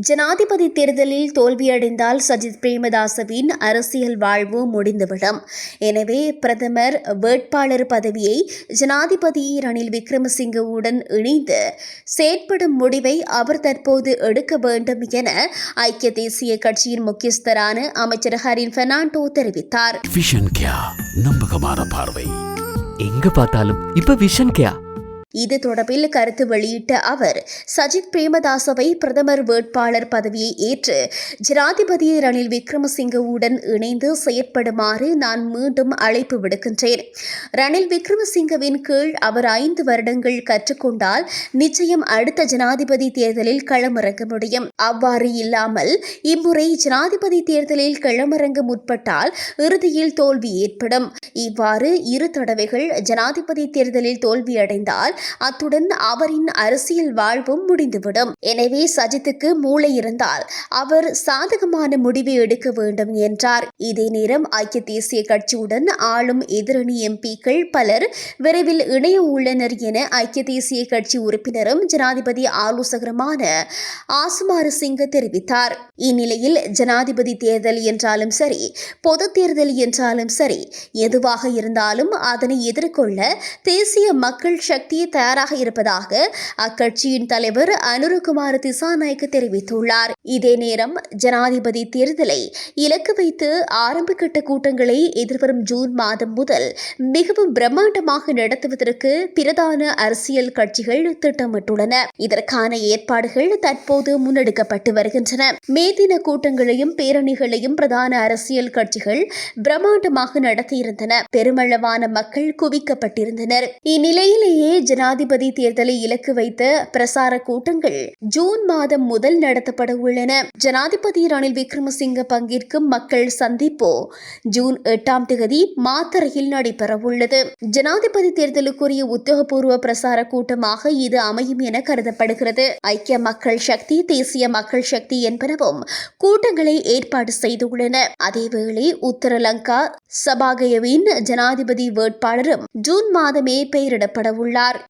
ஜனாதிபதி தேர்தலில் தோல்வியடைந்தால் சஜித் பிரேமதாசவின் அரசியல் வாழ்வு முடிந்துவிடும். எனவே பிரதமர் வேட்பாளர் பதவியை ஜனாதிபதி ரணில் விக்ரமசிங்கவுடன் இணைந்து செயற்படும் முடிவை அவர் தற்போது எடுக்க வேண்டும் என ஐக்கிய தேசிய கட்சியின் முக்கியஸ்தரான அமைச்சர் ஹரின் பெர்னாண்டோ தெரிவித்தார். விஷன் கியா நம்பகமான பார்வை. எங்க பார்த்தாலும் இப்ப விஷன் கேயா இது தொடர்பில் கருத்து வெளியிட்ட அவர் சஜித் பிரேமதாசவை பிரதமர் வேட்பாளர் பதவியை ஏற்று ஜனாதிபதி ரணில் விக்ரமசிங்கவுடன் இணைந்து செயற்படுமாறு நான் மீண்டும் அழைப்பு விடுக்கின்றேன். ரணில் விக்ரமசிங்கவின் கீழ் அவர் ஐந்து வருடங்கள் கற்றுக்கொண்டால் நிச்சயம் அடுத்த ஜனாதிபதி தேர்தலில் களமிறங்க முடியும். அவ்வாறு இல்லாமல் இம்முறை ஜனாதிபதி தேர்தலில் களமிறங்க முற்பட்டால் இறுதியில் தோல்வி ஏற்படும். இவ்வாறு இரு தடவைகள் ஜனாதிபதி தேர்தலில் தோல்வியடைந்தால் அத்துடன் அவரின் அரசியல் வாழ்வும் முடிந்துவிடும். எனவே சஜித்துக்கு மூளை இருந்தால் அவர் சாதகமான முடிவை எடுக்க வேண்டும் என்றார். இதே நேரம் ஐக்கிய தேசிய கட்சியுடன் ஆளும் எதிரணி எம்பிக்கள் பலர் விரைவில் இணைய உள்ளனர் என ஐக்கிய தேசிய கட்சி உறுப்பினரும் ஜனாதிபதி ஆலோசகருமான ஆசுமாறு சிங்க தெரிவித்தார். இந்நிலையில் ஜனாதிபதி தேர்தல் என்றாலும் சரி பொது தேர்தல் என்றாலும் சரி எதுவாக இருந்தாலும் அதனை எதிர்கொள்ள தேசிய மக்கள் சக்தி தயாராக இருப்பதாக அக்கட்சியின் தலைவர் அனுருகுமார் திசாநாயக்கு தெரிவித்துள்ளார். இதே நேரம் ஜனாதிபதி தேர்தலை இலக்கு வைத்து ஆரம்ப கூட்டங்களை எதிர்வரும் ஜூன் மாதம் முதல் மிகவும் பிரம்மாண்டமாக நடத்துவதற்கு பிரதான அரசியல் கட்சிகள் திட்டமிட்டுள்ளன. இதற்கான ஏற்பாடுகள் தற்போது முன்னெடுக்கப்பட்டு வருகின்றன. மே தின கூட்டங்களையும் பேரணிகளையும் பிரதான அரசியல் கட்சிகள் பிரம்மாண்டமாக நடத்தியிருந்தன. பெருமளவான மக்கள் குவிக்கப்பட்டிருந்தனர். இந்நிலையிலேயே ஜனாதிபதி தேர்தலை இலக்கு வைத்த பிரசார கூட்டங்கள் ஜூன் மாதம் முதல் நடத்தப்பட உள்ளன. ஜனாதிபதி ரணில் விக்ரமசிங்க பங்கேற்கும் மக்கள் சந்திப்பு ஜூன் எட்டாம் தேதி மாத்தறையில் நடைபெறவுள்ளது ஜனாதிபதி தேர்தலுக்குரிய உத்தியோகபூர்வ பிரசார கூட்டமாக இது அமையும் என கருதப்படுகிறது. ஐக்கிய மக்கள் சக்தி தேசிய மக்கள் சக்தி என்பனவும் கூட்டங்களை ஏற்பாடு செய்துள்ளன. அதேவேளை உத்தரலங்கா சபாகயவின் ஜனாதிபதி வேட்பாளரும் ஜூன் மாதமே பெயரிடப்பட உள்ளார்.